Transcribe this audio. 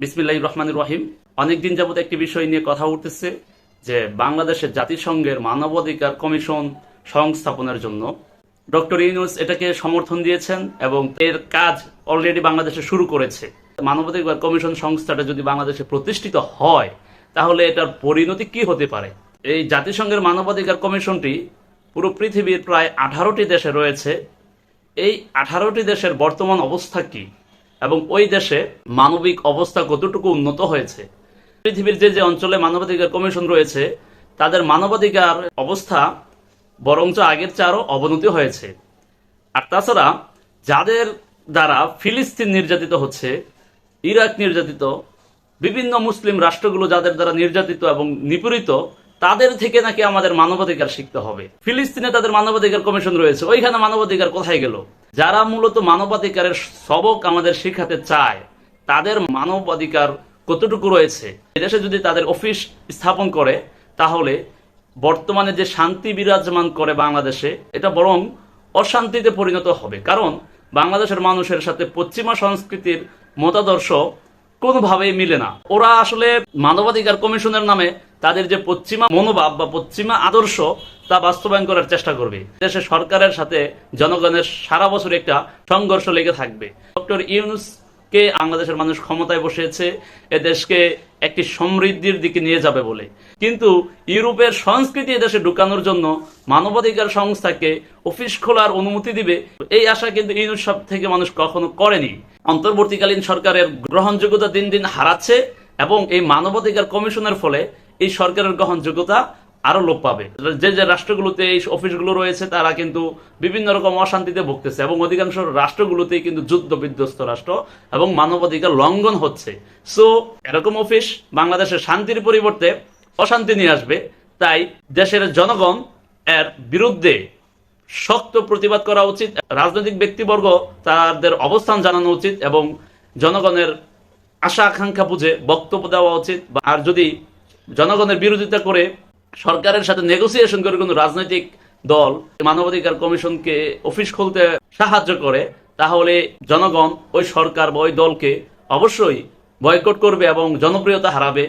বিসমিল্লাহ রহমান রহিম। অনেকদিন যাবত একটি বিষয় নিয়ে কথা উঠতেছে যে বাংলাদেশের জাতিসংঘের মানবাধিকার কমিশন সংস্থাপনের জন্য। ডক্টর ইউনুস এটাকে সমর্থন দিয়েছেন এবং এর কাজ অলরেডি বাংলাদেশে শুরু করেছে। মানবাধিকার কমিশন সংস্থাটা যদি বাংলাদেশে প্রতিষ্ঠিত হয়, তাহলে এটার পরিণতি কি হতে পারে? এই জাতিসংঘের মানবাধিকার কমিশনটি পুরো পৃথিবীর প্রায় আঠারোটি দেশে রয়েছে। এই আঠারোটি দেশের বর্তমান অবস্থা কি? এবং ওই দেশে মানবিক অবস্থা কতটুকু উন্নত হয়েছে, পৃথিবীর যে যে অঞ্চলে মানবাধিকার কমিশন রয়েছে, তাদের মানবাধিকার অবস্থা বরঞ্চ আগের চেয়ে আরও অবনতি হয়েছে। আর তাছাড়া যাদের দ্বারা ফিলিস্তিন নির্যাতিত হচ্ছে, ইরাক নির্যাতিত, বিভিন্ন মুসলিম রাষ্ট্রগুলো যাদের দ্বারা নির্যাতিত এবং নিপীড়িত তাদের থেকে নাকি আমাদের মানবাধিকার শিখতে হবে। ফিলিস্তিনে তাদের মানবাধিকার কমিশন রয়েছে। ওইখানে মানবাধিকার কোথায় গেল? যারা মূলত মানবাধিকারের সবক আমাদের শিখাতে চায়, তাদের মানবাধিকার কতটুকু রয়েছে? এদেশে যদি তাদের অফিস স্থাপন করে, তাহলে বর্তমানে যে শান্তি বিরাজমান করে বাংলাদেশে, এটা বরং অশান্তিতে পরিণত হবে। কারণ বাংলাদেশের মানুষের সাথে পশ্চিমা সংস্কৃতির মতাদর্শ কোনোভাবেই মিলে না। ওরা আসলে মানবাধিকার কমিশনের নামে তাদের যে পশ্চিমা মনোভাব বা পশ্চিমা আদর্শ, তা বাস্তবায়ন করার চেষ্টা করবে। দেশে সরকারের সাথে জনগণের সারা বছর একটা সংঘর্ষ লেগে থাকবে। ডক্টর ইউনুস কে বাংলাদেশের মানুষ ক্ষমতায় বসিয়েছে, এ দেশকে একটি সমৃদ্ধির দিকে নিয়ে যাবে বলে। কিন্তু ইউরোপের সংস্কৃতি দেশে ঢুকানোর জন্য মানবাধিকার সংস্থাকে অফিস খোলার অনুমতি দিবে, এই আশা কিন্তু ইউনুস সব থেকে মানুষ কখনো করেনি। অন্তর্বর্তীকালীন সরকারের গ্রহণযোগ্যতা দিন দিন হারাচ্ছে এবং এই মানবাধিকার কমিশনের ফলে এই সরকারের গ্রহণযোগ্যতা আরও লোপ পাবে। যে যে রাষ্ট্রগুলোতে এই অফিসগুলো রয়েছে, তারা কিন্তু বিভিন্ন রকম অশান্তিতে ভুগতেছে এবং অধিকাংশ রাষ্ট্রগুলোতেই কিন্তু যুদ্ধ বিধ্বস্ত রাষ্ট্র এবং মানবাধিকার লঙ্ঘন হচ্ছে। সো এরকম অফিস বাংলাদেশের শান্তির পরিবর্তে অশান্তি নিয়ে আসবে। তাই দেশের জনগণ এর বিরুদ্ধে শক্ত প্রতিবাদ করা উচিত। রাজনৈতিক ব্যক্তিবর্গ তাদের অবস্থান জানানো উচিত এবং জনগণের আশা আকাঙ্ক্ষা বুঝে বক্তব্য দেওয়া উচিত আর যদি জনগণের বিরোধিতা করে সরকারের সাথে নেগোসিয়েশন করে কোনো রাজনৈতিক দল, মানবাধিকার কমিশনকে অফিস খুলতে সাহায্য করে, তাহলে জনগণ ওই সরকার বা ওই দলকে অবশ্যই বয়কট করবে এবং জনপ্রিয়তা হারাবে।